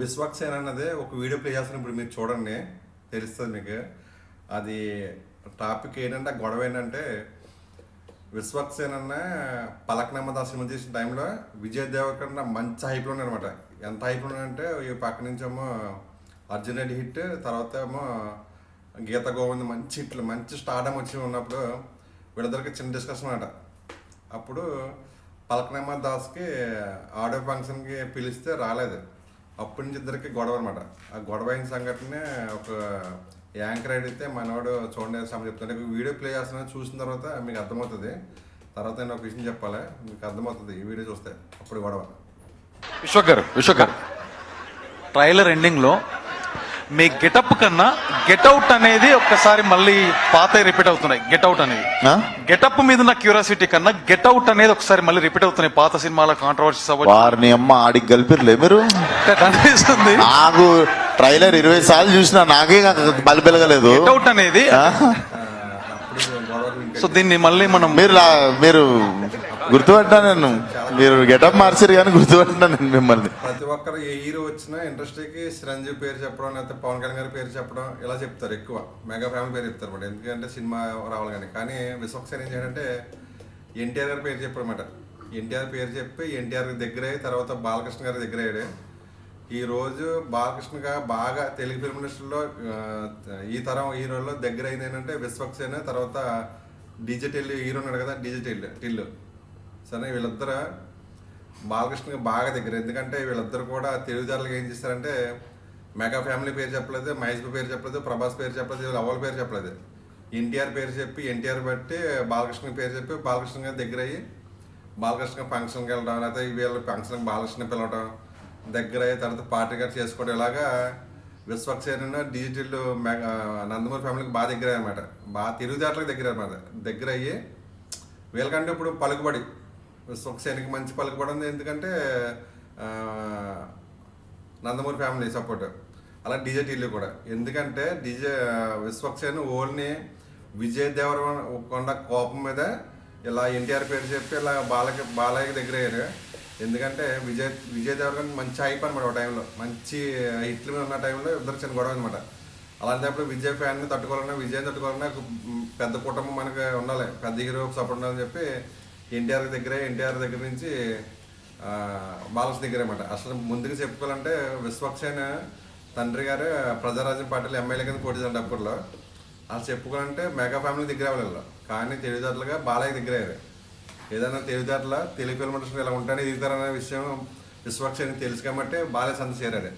విశ్వక్సేన్ అన్నదే ఒక video play చేస్తాను ఇప్పుడు మీరు చూడండి తెలుస్తుంది మీకు. అది టాపిక్ ఏంటంటే ఆ గొడవ ఏంటంటే విశ్వక్సేన్ అన్న పలక్నమ్మ దాస్ సినిమా తీసిన టైంలో విజయ్ దేవకన్న మంచి హైప్లో ఉన్నాడనమాట ఎంత హైప్లో ఉన్నాడంటే ఈ పక్క నుంచేమో అర్జున్ రెడ్డి హిట్ తర్వాత ఏమో గీత గోవింద్ మంచి హిట్లు మంచి స్టార్డమ్ వచ్చి ఉన్నప్పుడు వీళ్ళిద్దరికి చిన్న డిస్కషన్ అనమాట అప్పుడు పలకనమ్మ దాస్కి ఆడియో ఫంక్షన్కి పిలిస్తే రాలేదు. అప్పటి నుంచి ఇద్దరికి గొడవ అనమాట ఆ గొడవ అయిన సంఘటనే ఒక యాంకర్ అడిగితే మనవాడు చూడండి సమయం చెప్తుంటే వీడియో ప్లే చేస్తున్నా చూసిన తర్వాత మీకు అర్థమవుతుంది. తర్వాత నేను ఒక విషయం చెప్పాలి? మీకు అర్థమవుతుంది ఈ వీడియో చూస్తే. అప్పుడు గొడవ. విశ్వకర్ విశ్వకర్ ట్రైలర్ ఎండింగ్లో మీ గెటప్ కన్నా గెట్అవుట్ అనేది ఒక్కసారి మళ్ళీ పాత రిపీట్ అవుతున్నాయి. గెట్అవుట్ అనేది? గెటప్ మీద ఉన్న క్యూరియాసిటీ కన్నా గెట్అవుట్ అనేది ఒకసారి మళ్ళీ రిపీట్ అవుతున్నాయి. పాత సినిమాల కాంట్రవర్సీస్ వారిని అమ్మ ఆడికి కలిపిర్లే మీరు? కనిపిస్తుంది నాకు ట్రైలర్ ఇరవై సార్లు చూసినా నాకే బలి పెరగలేదు గెట్అవుట్ అనేది ఆ? అప్పుడు గొడవలు వింటే సో దీన్ని మళ్ళీ మనం మీరు మీరు గుర్తుపట్టినా నేను మీరు గెటప్ మార్చారు కానీ గుర్తుపట్టినా నేను మిమ్మల్ని? ప్రతి ఒక్కరు ఏ హీరో వచ్చినా ఇండస్ట్రీకి చిరంజీవి పేరు చెప్పడం లేకపోతే పవన్ కళ్యాణ్ గారి పేరు చెప్పడం ఇలా చెప్తారు ఎక్కువ. మెగా ఫ్యామిలీ పేరు చెప్తారు అనమాట. ఎందుకంటే సినిమా రావాలి కానీ. కానీ విశ్వక్సేన్ ఏం చేయాలంటే ఎన్టీఆర్ గారి పేరు చెప్పారన్నమాట ఎన్టీఆర్ పేరు చెప్పి ఎన్టీఆర్ దగ్గర అయ్యి తర్వాత బాలకృష్ణ గారి దగ్గర అయ్యాడు. ఈ రోజు బాలకృష్ణ గారు బాగా తెలుగు ఫిల్మ్ ఇండస్ట్రీలో ఈ తరం హీరోల్లో దగ్గర అయింది ఏంటంటే విశ్వక్సేన తర్వాత డిజిటల్ హీరో ఉన్నాడు కదా డిజిటల్ టిల్లు సరే వీళ్ళిద్దరు బాలకృష్ణకి బాగా దగ్గర ఎందుకంటే వీళ్ళిద్దరు కూడా తెలుగుదారులకు ఏం చేస్తారంటే మెగా ఫ్యామిలీ పేరు చెప్పలేదు మహేష్ పేరు చెప్పలేదు ప్రభాస్ పేరు చెప్పలేదు వీళ్ళు పేరు చెప్పలేదు. ఎన్టీఆర్ పేరు చెప్పి ఎన్టీఆర్ బట్టి బాలకృష్ణ పేరు చెప్పి బాలకృష్ణ దగ్గర అయ్యి బాలకృష్ణ ఫంక్షన్కి వెళ్ళడం లేకపోతే వీళ్ళ ఫంక్షన్కి బాలకృష్ణ పిలవడం దగ్గర అయ్యి తర్వాత పార్టీ గారు చేసుకోవడం ఇలాగా విశ్వక్సేన డిజిటల్ మెగా నందమూరి ఫ్యామిలీకి బాగా దగ్గర అనమాట బాగా తెలుగుదారులకు దగ్గర అనమాట దగ్గర అయ్యి వీళ్ళకంటే ఇప్పుడు పలుకుబడి విశ్వక్సేనకి మంచి పలుకుబడి ఉంది. ఎందుకంటే నందమూరి ఫ్యామిలీ సపోర్ట్. అలా డీజే టీలు కూడా. ఎందుకంటే డీజే విశ్వక్సేన ఓన్లీ విజయ్ దేవరకొండ కోపం మీద ఇలా ఎన్టీఆర్ పేరు చెప్పి ఇలా బాలకి బాలయ్య దగ్గర అయ్యారు ఎందుకంటే విజయ్ విజయ్ దేవరకొండ మంచి హైప్ అనమాట ఒక టైంలో మంచి హిట్లు మీద ఉన్న టైంలో ఇద్దరు చిన్న గొడవ అనమాట అలాంటప్పుడు విజయ్ ఫ్యాన్ని తట్టుకోవాలన్నా విజయ్ తట్టుకోవాలన్నా పెద్ద కుటుంబం మనకి ఉండాలి. పెద్ద హీరో సపోర్ట్ ఉండాలని చెప్పి ఎన్టీఆర్ దగ్గరే ఎన్టీఆర్ దగ్గర నుంచి బాలస్ దగ్గర అనమాట అసలు ముందుగా చెప్పుకోవాలంటే విశ్వక్సేన తండ్రి గారు ప్రజారాజ్యం పార్టీలో ఎమ్మెల్యే కింద పోటీ చేశారు అప్పట్లో. అసలు చెప్పుకోవాలంటే మెగా ఫ్యామిలీ దగ్గర వాళ్ళు కానీ తెలివితేటలుగా బాలయ్య దగ్గర అయ్యారు ఏదైనా తెలివితేటల తెలుగు ఫిల్మ్ ఇండస్ట్రీ ఇలా ఉంటానే ఎదుగుతారనే విషయం విశ్వక్సేనికి తెలుసు కాబట్టి బాలయ్య సంత చేరాడు.